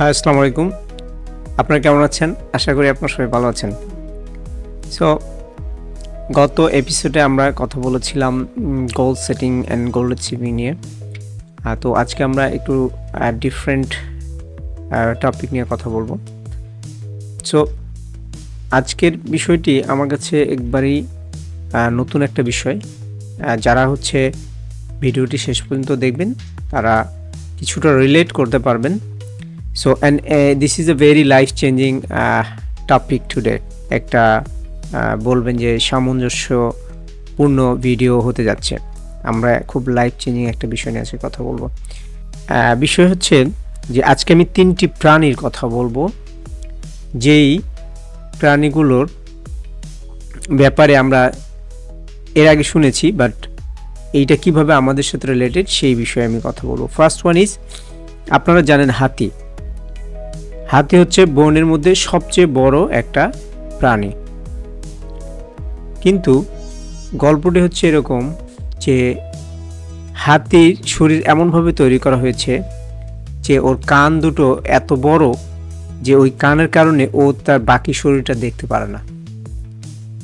হ্যাঁ আসসালামু আলাইকুম আপনারা কেমন আছেন? আশা করি আপনারা সবাই ভালো আছেন। সো গত এপিসোডে আমরা কথা বলেছিলাম goal setting and goal achieving নিয়ে। তো আজকে আমরা একটু ডিফারেন্ট টপিক নিয়ে কথা বলব। সো আজকের বিষয়টি আমার কাছে একবারেই নতুন একটা বিষয়। যারা হচ্ছে ভিডিওটি শেষ পর্যন্ত দেখবেন, তারা কিছুটা রিলেট করতে পারবেন। So and this is a very life changing topic today একটা বলবেন যে সামঞ্জস্যপূর্ণ ভিডিও হতে যাচ্ছে। আমরা খুব লাইফ চেঞ্জিং একটা বিষয় নিয়ে আজকে কথা বলব। বিষয় হচ্ছে যে আজকে আমি তিনটি প্রাণীর কথা বলব। যেই প্রাণীগুলোর ব্যাপারে আমরা এর আগে শুনেছি বাট এইটা কীভাবে আমাদের সাথে রিলেটেড সেই বিষয়ে আমি কথা বলব। ফার্স্ট ওয়ান ইজ আপনারা জানেন হাতি। হাতি হচ্ছে বনের মধ্যে সবচেয়ে বড় একটা প্রাণী। কিন্তু গল্পটি হচ্ছে এরকম যে হাতির শরীর এমনভাবে তৈরি করা হয়েছে যে ওর কান দুটো এত বড় যে ওই কানের কারণে ও তার বাকি শরীরটা দেখতে পারে না।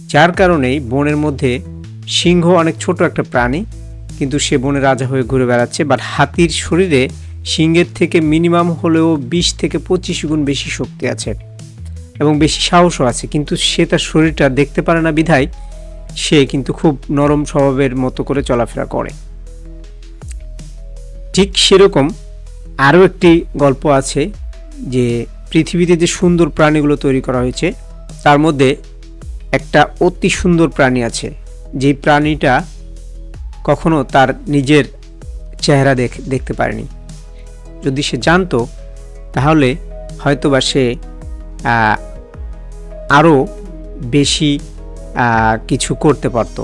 যার কারণেই বনের মধ্যে সিংহ অনেক ছোট একটা প্রাণী, কিন্তু সে বনে রাজা হয়ে ঘুরে বেড়াচ্ছে বাট হাতির শরীরে সিংহের থেকে মিনিমাম হলেও বিশ থেকে পঁচিশ গুণ বেশি শক্তি আছে এবং বেশি সাহসও আছে। কিন্তু সে তার শরীরটা দেখতে পারে না বিধায় সে কিন্তু খুব নরম স্বভাবের মতো করে চলাফেরা করে। ঠিক সেরকম আরও একটি গল্প আছে যে পৃথিবীতে যে সুন্দর প্রাণীগুলো তৈরি করা হয়েছে, তার মধ্যে একটা অতি সুন্দর প্রাণী আছে। যেই প্রাণীটা কখনো তার নিজের চেহারা দেখ, দেখতে পারেনি। যদি সে জানতো, তাহলে হয়তোবা সে আরও বেশি কিছু করতে পারত।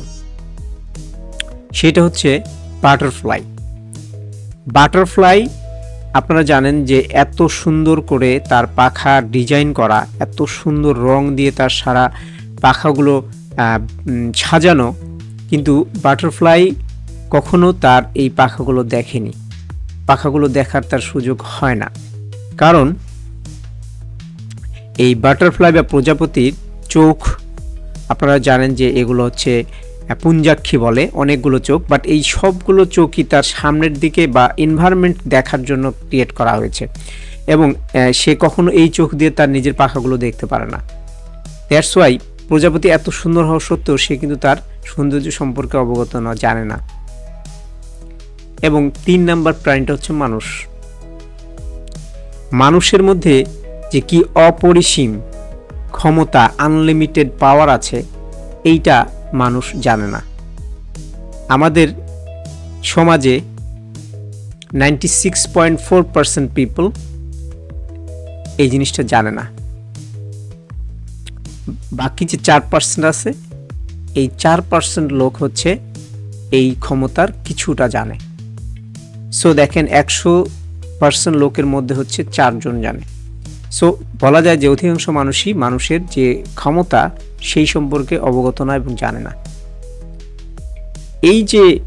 সেটা হচ্ছে বাটারফ্লাই। বাটারফ্লাই, আপনারা জানেন যে এত সুন্দর করে তার পাখা ডিজাইন করা, এত সুন্দর রং দিয়ে তার সারা পাখাগুলো সাজানো, কিন্তু বাটারফ্লাই কখনো তার এই পাখাগুলো দেখেনি। পাখাগুলো দেখার তার সুযোগ হয় না। কারণ এই বাটারফ্লাই বা প্রজাপতির চোখ, আপনারা জানেন যে এগুলো হচ্ছে পুঞ্জাক্ষী বলে অনেকগুলো চোখ বাট এই সবগুলো চোখই তার সামনের দিকে বা এনভায়রনমেন্ট দেখার জন্য ক্রিয়েট করা হয়েছে। এবং সে কখনো এই চোখ দিয়ে তার নিজের পাখাগুলো দেখতে পারে না। দ্যাটস ওয়াই প্রজাপতি এত সুন্দর হওয়া সত্ত্বেও সে কিন্তু তার সৌন্দর্য সম্পর্কে অবগত না, জানে না। এবং তিন নাম্বার প্রাণীটা হচ্ছে মানুষ। মানুষের মধ্যে যে কি অপরিসীম ক্ষমতা আনলিমিটেড পাওয়ার আছে, এইটা মানুষ জানে না। আমাদের সমাজে ninety six point four percent people এই জিনিসটা জানে না। বাকি যে চার পার্সেন্ট আছে, এই চার পার্সেন্ট লোক হচ্ছে এই ক্ষমতার কিছুটা জানে। সো দেখেন একশো পার্সেন্ট লোকের মধ্যে হচ্ছে চারজন জানে। সো বলা যায় যে অধিকাংশ মানুষই মানুষের যে ক্ষমতা সেই সম্পর্কে অবগত না এবং জানে না। এই যে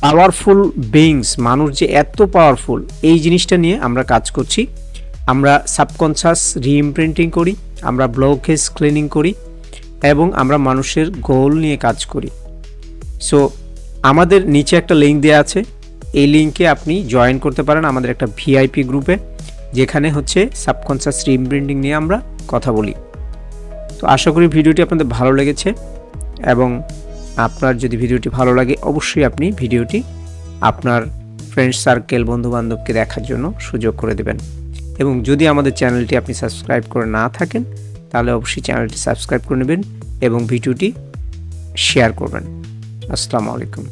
পাওয়ারফুল বিংস মানুষ যে এত পাওয়ারফুল এই জিনিসটা নিয়ে আমরা কাজ করছি। আমরা সাবকনসাস রিইমপ্রিন্টিং করি, আমরা ব্লকেজ ক্লিনিং করি এবং আমরা মানুষের গোল নিয়ে কাজ করি। সো আমাদের নিচে একটা লিঙ্ক দেওয়া আছে। এই লিঙ্কে আপনি জয়েন করতে পারেন আমাদের একটা ভিআইপি গ্রুপে, যেখানে হচ্ছে সাবকনসাস রিইমপ্রিন্টিং নিয়ে আমরা কথা বলি। তো আশা করি ভিডিওটি আপনাদের ভালো লেগেছে এবং আপনার যদি ভিডিওটি ভালো লাগে, অবশ্যই আপনি ভিডিওটি আপনার ফ্রেন্ড সার্কেল বন্ধুবান্ধবকে দেখার জন্য সুযোগ করে দেবেন। এবং যদি আমাদের চ্যানেলটি আপনি সাবস্ক্রাইব করে না থাকেন, তাহলে অবশ্যই চ্যানেলটি সাবস্ক্রাইব করে নেবেন এবং ভিডিওটি শেয়ার করবেন। আসসালামু আলাইকুম।